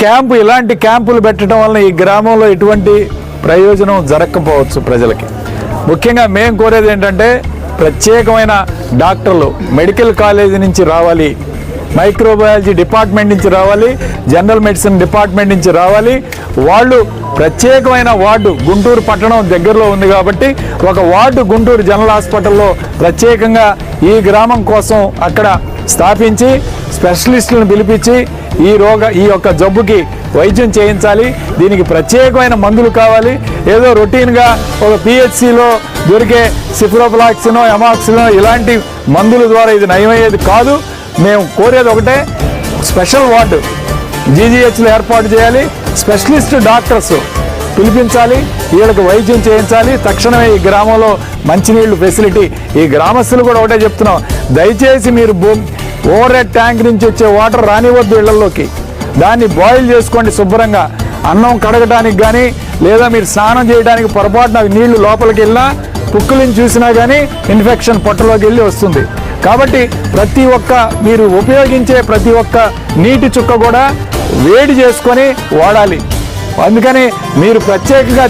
Camp ఇలాంటి క్యాంపులు పెట్టడం వలన ఈ గ్రామంలో ఎటువంటి ప్రయోజనం జరగకపోవచ్చు ప్రజలకి. ముఖ్యంగా మేము కోరేది ఏంటంటే ప్రత్యేకమైన డాక్టర్లు మెడికల్ కాలేజీ నుంచి రావాలి. మైక్రోబయాలజీ డిపార్ట్మెంట్ నుంచి రావాలి జనరల్ మెడిసిన్ డిపార్ట్మెంట్ నుంచి రావాలి. వాళ్ళు ప్రత్యేకమైన వార్డు గుంటూరు పట్టణం దగ్గరలో ఉంది కాబట్టి ఒక వార్డు గుంటూరు జనరల్ హాస్పిటల్లో ప్రత్యేకంగా ఈ గ్రామం కోసం అక్కడ స్థాపించి స్పెషలిస్టులను పిలిపించి ఈ రోగ ఈ యొక్క జబ్బుకి వైద్యం చేయించాలి. దీనికి ప్రత్యేకమైన మందులు కావాలి. ఏదో రొటీన్గా ఒక పిహెచ్సిలో దొరికే సిఫ్రోఫ్లాక్సినో ఎమాక్సినో ఇలాంటి మందుల ద్వారా ఇది నయమయ్యేది కాదు. మేము కోరేది ఒకటే స్పెషల్ వార్డు జీజీహెచ్లో ఏర్పాటు చేయాలి స్పెషలిస్ట్ డాక్టర్స్ పిలిపించాలి వీళ్ళకి వైద్యం చేయించాలి తక్షణమే ఈ గ్రామంలో మంచినీళ్ళు ఫెసిలిటీ. ఈ గ్రామస్తులు కూడా ఒకటే చెప్తున్నాం దయచేసి మీరు ఓవర్ హెడ్ ట్యాంక్ నుంచి వచ్చే వాటర్ రానివద్దు ఇళ్ళలోకి. దాన్ని బాయిల్ చేసుకోండి శుభ్రంగా. అన్నం కడగడానికి కానీ లేదా మీరు స్నానం చేయడానికి పొరపాటున నీళ్ళు లోపలికి వెళ్ళినా పుక్కులను చూసినా కానీ ఇన్ఫెక్షన్ పొట్టలోకి వెళ్ళి వస్తుంది. కాబట్టి ప్రతి ఒక్క మీరు ఉపయోగించే ప్రతి ఒక్క నీటి చుక్క కూడా వేడి చేసుకొని వాడాలి. అందుకని మీరు ప్రత్యేకంగా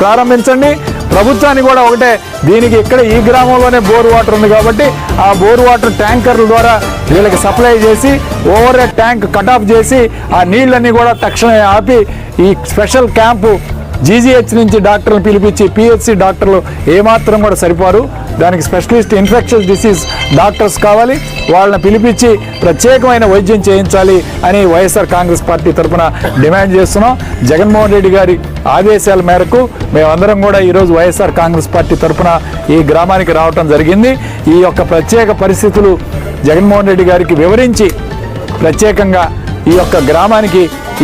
ప్రారంభించండి. ప్రభుత్వానికి కూడా ఒకటే దీనికి ఇక్కడ ఈ గ్రామంలోనే బోర్ వాటర్ ఉంది కాబట్టి ఆ బోర్ వాటర్ ట్యాంకర్ల ద్వారా వీళ్ళకి సప్లై చేసి ఓవర్ ట్యాంక్ కట్ ఆఫ్ చేసి ఆ నీళ్ళన్నీ కూడా తక్షణమే ఆపి ఈ స్పెషల్ క్యాంపు జీజీహెచ్ నుంచి డాక్టర్లు పిలిపించి పిహెచ్సి డాక్టర్లు ఏమాత్రం కూడా సరిపోరు. దానికి స్పెషలిస్ట్ ఇన్ఫెక్షన్స్ డిసీజ్ డాక్టర్స్ కావాలి. వాళ్ళని పిలిపించి ప్రత్యేకమైన వైద్యం చేయించాలి అని వైఎస్ఆర్ కాంగ్రెస్ పార్టీ తరఫున డిమాండ్ చేస్తున్నాం. జగన్మోహన్ రెడ్డి గారి ఆదేశాల మేరకు మేమందరం కూడా ఈరోజు వైఎస్ఆర్ కాంగ్రెస్ పార్టీ తరఫున ఈ గ్రామానికి రావటం జరిగింది. ఈ యొక్క ప్రత్యేక పరిస్థితులు జగన్మోహన్ రెడ్డి గారికి వివరించి ప్రత్యేకంగా ఈ యొక్క గ్రామానికి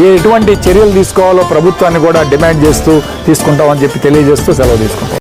ఎటువంటి చర్యలు తీసుకోవాలో ప్రభుత్వాన్ని కూడా డిమాండ్ చేస్తూ తీసుకుంటామని చెప్పి తెలియజేస్తూ సెలవు తీసుకుంటాం.